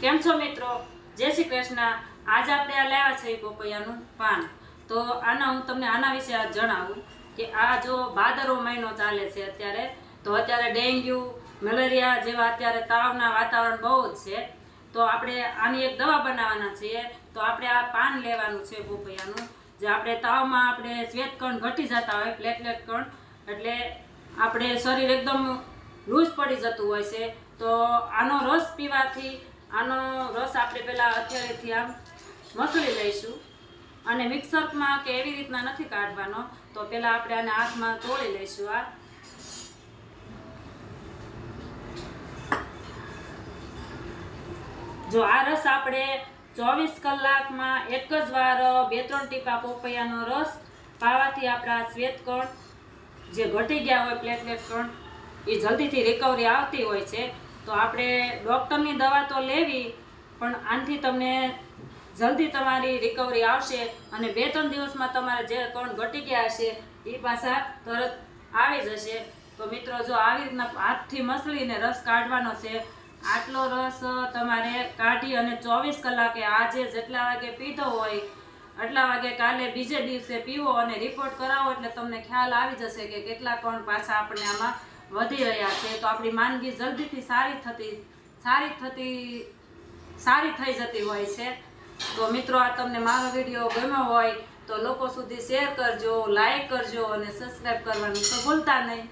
કેમ છો મિત્રો? જય શ્રી કૃષ્ણ. આજે આપણે આ લાવ્યા છે પપૈયાનું પાન. તો આના હું તમને આના વિશે જણાવું કે આ જો ભાદરવો મહિનો ચાલે છે અત્યારે, તો અત્યારે ડેન્ગ્યુ, મેલેરિયા જેવા અત્યારે તાવના વાતાવરણ બહુ જ છે. તો આપણે આની એક દવા બનાવવાના છીએ. તો આપણે આ પાન લેવાનું છે પોપૈયાનું. જે આપણે તાવમાં આપણે શ્વેતકણ ઘટી જતા હોય પ્લેટલેટ કણ, એટલે આપણે શરીર એકદમ લૂઝ પડી જતું હોય છે. તો આનો રસ પીવાથી આનો રસ આપણે પહેલાં અત્યારેથી આમ મસળી લઈશું. અને મિક્સરમાં કે એવી રીતના નથી કાઢવાનો, તો પહેલાં આપણે આને હાથમાં તોડી લઈશું આ. જો આ રસ આપણે ચોવીસ કલાકમાં એક જ વાર, બે ત્રણ ટીપા પોપૈયાનો રસ પાવાથી આપણા શ્વેતકણ જે ઘટી ગયા હોય પ્લેટલેટ કણ, એ જલ્દીથી રિકવરી આવતી હોય છે. તો આપણે ડૉક્ટરની દવા તો લેવી, પણ આનાથી તમને જલ્દી તમારી રિકવરી આવશે અને બે ત્રણ દિવસમાં તમારે જે કણ ઘટી ગયા હશે, એ પાછા તરત આવી જશે. તો મિત્રો, જો આવી રીતના હાથથી મસળીને રસ કાઢવાનો છે, આટલો રસ તમારે કાઢી અને ચોવીસ કલાકે આજે જેટલા વાગે પીધો હોય, આટલા વાગે કાલે બીજે દિવસે પીવો અને રિપોર્ટ કરાવો એટલે તમને ખ્યાલ આવી જશે કે કેટલા કણ પાછા આપણે આમાં વધી રહ્યા છે, તો આપણી માંદગી જલ્દીથી સારી થતી સારી થતી, સારી થઈ જતી હોય છે. તો મિત્રો, આ તમને મારો વીડિયો ગમ્યો હોય, તો લોકો સુધી શેર કરજો, લાઈક કરજો અને સબસ્ક્રાઈબ કરવાનું તો ભૂલતા નહીં.